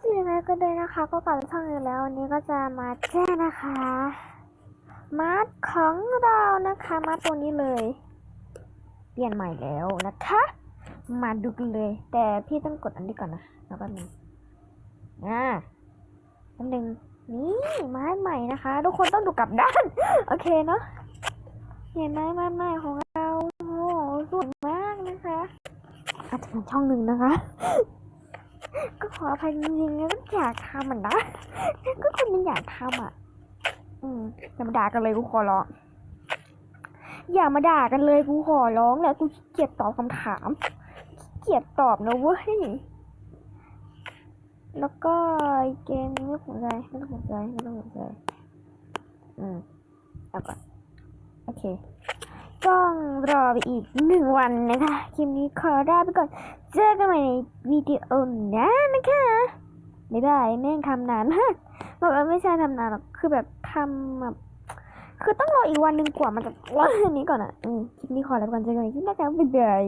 สวัสดีนะก็ด้วยนะคะ ก็กลับช่องอยู่แล้ววันนี้ก็จะมาแจ้งนะคะ มาร์ทของเรานะคะมาร์ทตัวนี้เลย เปลี่ยนใหม่แล้วนะคะ มาดูกันเลย แต่พี่ต้องกดอันนี้ก่อนนะแล้วแป๊บนึงอ่าแป๊บนึงนี่ไม้ใหม่นะคะ ทุกคนต้องดูกลับด้าน โอเคเนาะเห็นไหมไม้ใหม่ของเราโอ้สวยมากนะคะ อาจจะเป็นช่องหนึ่งนะคะ ก็ขออภัยจริงๆนะก็อยากทำเหมือนนะก็คนมันอยากทำอะ อืมอย่ามาด่ากันเลยกูขอร้องอย่ามาด่ากันเลยกูขอร้องแหละกูขี้เกียจตอบคำถามขี้เกียจตอบนะเว้ยแล้วก็อีกเกมนี้ไม่สนใจไม่ต้องสนใจไม่ต้องสนใจอืมเอาก่อนโอเค ต้องรอไปอีกหนึ่งวันนะคะ คลิปนี้ขอลาไปก่อน เจอกันใหม่ในวิดีโอหน้านะคะ ไม่ได้แม่งทำนานมากบอกว่าไม่ใช่ทำนานหรอก คือแบบทำแบบคือต้องรออีกวันหนึ่งกว่ามันจะวันนี้ก่อนอะ อืมคลิปนี้ขอลาไปก่อนเจอกันใหม่คลิปหน้าจ้าบ๊ายบาย